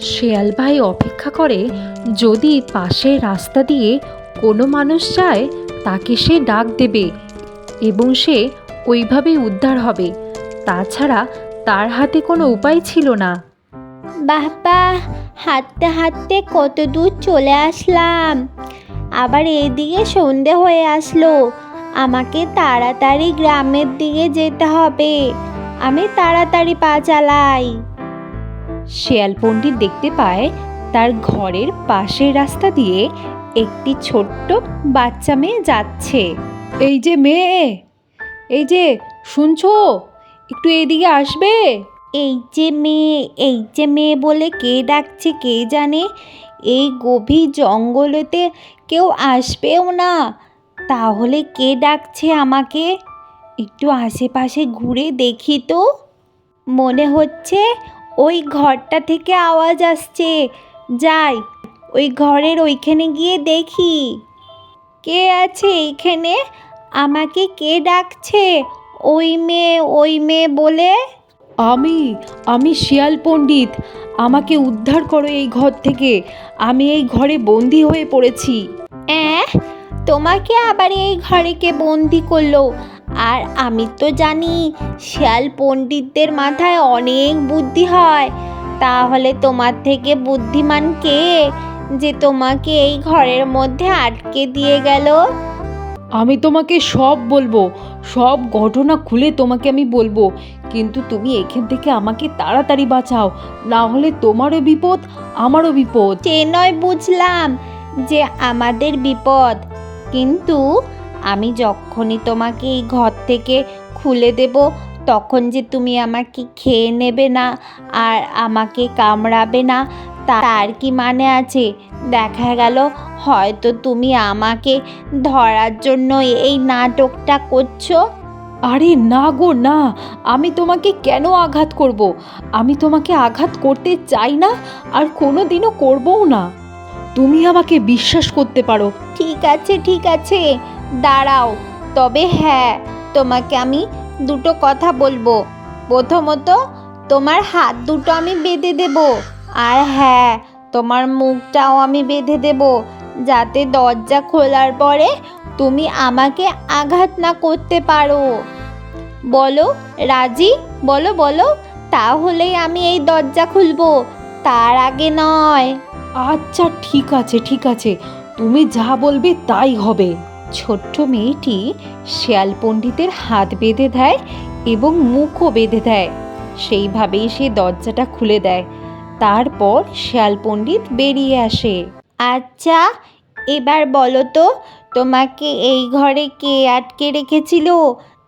শেয়াল ভাই অপেক্ষা করে, যদি পাশের রাস্তা দিয়ে কোনো মানুষ যায়, তাকে সে ডাক দেবে এবং সে ওইভাবেই উদ্ধার হবে। তাছাড়া তার হাতে কোনো উপায় ছিল না। বাহ হাঁটতে হাঁটতে কত দূর চলে আসলাম। আবার এদিকে সন্ধে হয়ে আসলো। আমাকে তাড়াতাড়ি গ্রামের দিকে যেতে হবে। আমি তাড়াতাড়ি পা চালাই। শেয়াল পণ্ডিত দেখতে পায় তার ঘরের পাশের রাস্তা দিয়ে একটি ছোট্ট বাচ্চা মেয়ে যাচ্ছে। এই যে মেয়ে এই যে শুনছো? একটু এদিকে আসবে? এই যে মেয়ে এই যে মেয়ে বলে কে ডাকছে কে জানে? এই গভীর জঙ্গলেতে কেউ আসবেও না। তাহলে কে ডাকছে আমাকে? একটু আশেপাশে ঘুরে দেখি তো। মনে হচ্ছে ওই ঘরটা থেকে আওয়াজ আসছে। যাই ওই ঘরের ওইখানে গিয়ে দেখি। কে আছে এইখানে? আমাকে কে ডাকছে? ওই মেয়ে ওই মেয়ে বলে? আমি আমি শিয়াল পণ্ডিত। আমাকে উদ্ধার করো এই ঘর থেকে। আমি এই ঘরে বন্দি হয়ে পড়েছি। অ্যাঁ? তোমাকে আবার এই ঘরে কে বন্দি করল? আর আমি তো জানি শিয়াল পণ্ডিতদের মাথায় অনেক বুদ্ধি হয়। তাহলে তোমার থেকে বুদ্ধিমান কে যে তোমাকে এই ঘরের মধ্যে আটকে দিয়ে গেল? আমি তোমাকে সব বলব সব ঘটনা খুলে তোমাকে আমি বলব। কিন্তু তুমি এখান থেকে আমাকে তাড়াতাড়ি বাঁচাও না হলে তোমারও বিপদ আমারও বিপদ। সে নয় বুঝলাম যে আমাদের বিপদ। কিন্তু আমি যখনই তোমাকে এই ঘর থেকে খুলে দেব তখন যে তুমি আমাকে খেয়ে নেবে না আর আমাকে কামড়াবে না তার কি মানে আছে? দেখা গেল হয়তো তুমি আমাকে ধরার জন্য এই নাটকটা করছ। আরে না গো না। আমি তোমাকে কেন আঘাত করব? আমি তোমাকে আঘাত করতে চাই না আর কোনো দিনও করবও না। তুমি আমাকে বিশ্বাস করতে পারো। ঠিক আছে ঠিক আছে। দাঁড়াও। তবে হ্যাঁ তোমাকে আমি দুটো কথা বলব। প্রথমত, তোমার হাত দুটো আমি বেঁধে দেব। আর হ্যাঁ তোমার মুখটাও আমি বেঁধে দেব। যাতে দরজা খোলার পরে তুমি আমাকে আঘাত না করতে পারো। বলো, রাজি? বলো বলো, তাহলেই আমি এই দরজা খুলবো। তার আগে নয়। আচ্ছা ঠিক আছে ঠিক আছে। তুমি যা বলবে তাই হবে। ছোট্ট মেয়েটি শিয়াল পণ্ডিতের হাত বেঁধে দেয় এবং মুখও বেঁধে দেয়। সেইভাবেই সে দরজাটা খুলে দেয়। তারপর শিয়াল পণ্ডিত বেরিয়ে আসে। আচ্ছা এবার বলো তো তোমাকে এই ঘরে কে আটকে রেখেছিল?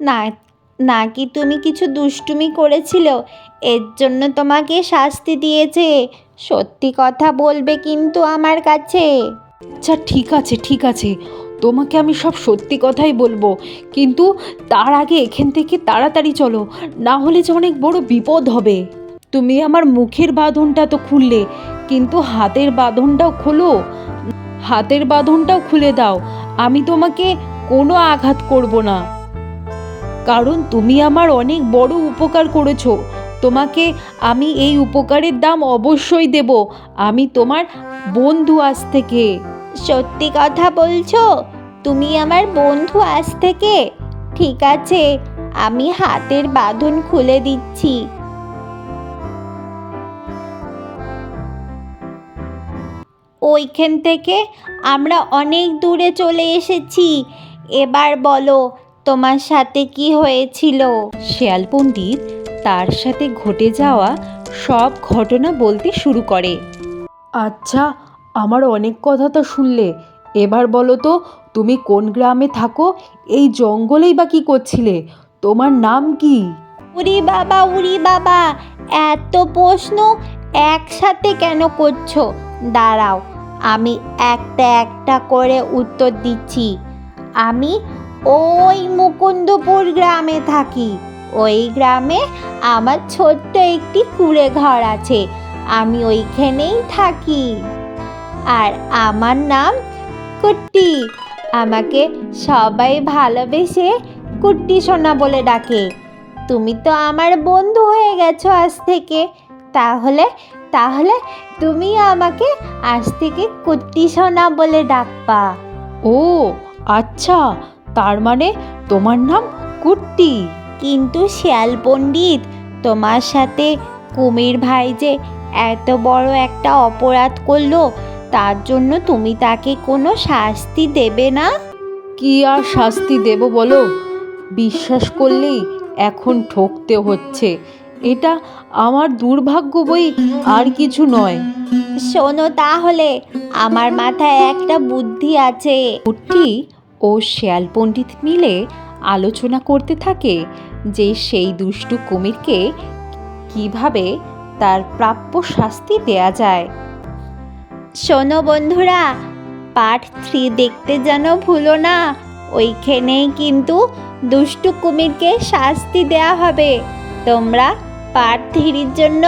না নাকি তুমি কিছু দুষ্টুমি করেছিল? এর জন্য তোমাকে শাস্তি দিয়েছে। সত্যি কথা বলবে কিন্তু আমার কাছে। আচ্ছা ঠিক আছে ঠিক আছে। তোমাকে আমি সব সত্যি কথাই বলব। কিন্তু তার আগে এখান থেকে তাড়াতাড়ি চলো, না হলে যে অনেক বড় বিপদ হবে। তুমি আমার মুখের বাঁধনটা তো খুললে, কিন্তু হাতের বাঁধনটাও খোলো। হাতের বাঁধনটাও খুলে দাও, আমি তোমাকে কোনো আঘাত করব না। কারণ তুমি আমার অনেক বড় উপকার করেছ, তোমাকে আমি এই উপকারের দাম অবশ্যই দেব, আমি তোমার বন্ধু আজ থেকে। সত্যি কথা বলছো? তুমি আমার বন্ধু আজ থেকে। ঠিক আছে আমি হাতের বাঁধন খুলে দিচ্ছি। ওইখান থেকে আমরা অনেক দূরে চলে এসেছি। এবার বলো তোমার সাথে কি হয়েছিল? শেয়াল পণ্ডিত তার সাথে ঘটে যাওয়া সব ঘটনা বলতে শুরু করে। আচ্ছা আমার অনেক কথা তো শুনলে। এবার বলো তো, তুমি কোন গ্রামে থাকো? এই জঙ্গলেই বা কি করছিলে? তোমার নাম কি? উরি বাবা উরি বাবা, এত প্রশ্ন একসাথে কেন করছ? দাঁড়াও, আমি একটা একটা করে উত্তর দিচ্ছি। আমি ওই মুকুন্দপুর গ্রামে থাকি। ওই গ্রামে আমার ছোট্ট একটি কুড়ে ঘর আছে। আমি ওইখানেই থাকি। আর আমার নাম কুট্টি। আমাকে সবাই ভালোবেসে কুট্টি সোনা বলে ডাকে। তুমি তো আমার বন্ধু হয়ে গেছো আজ থেকে। তাহলে তাহলে তুমি আমাকে আজ থেকে কুট্টি সোনা বলে ডাকবা। ও আচ্ছা। তার মানে তোমার নাম কুট্টি। কিন্তু শিয়াল পণ্ডিত তোমার সাথে কুমির ভাই যে এত বড় একটা অপরাধ করল তার জন্য তুমি তাকে কোনো শাস্তি দেবে না? কি আর শাস্তি দেব বলো? বিশ্বাস করলেই এখন ঠকতে হচ্ছে। এটা আমার দুর্ভাগ্য বই আর কিছু নয়। শোনো তাহলে আমার মাথায় একটা বুদ্ধি আছে। কুট্টি ও শেয়াল পণ্ডিত মিলে আলোচনা করতে থাকে যে সেই দুষ্টু কুমিরকে কীভাবে তার প্রাপ্য শাস্তি দেয়া যায়। শোনো বন্ধুরা পার্ট থ্রি দেখতে যেন ভুলো না। ওইখানেই কিন্তু দুষ্টু কুমিরকে শাস্তি দেয়া হবে। তোমরা পার্ট থ্রির জন্য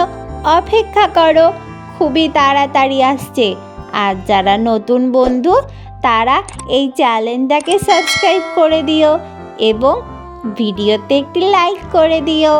অপেক্ষা করো, খুবই তাড়াতাড়ি আসছে। আর যারা নতুন বন্ধু, তারা এই চ্যানেলটাকে সাবস্ক্রাইব করে দিও এবং ভিডিওতে একটি লাইক করে দিও।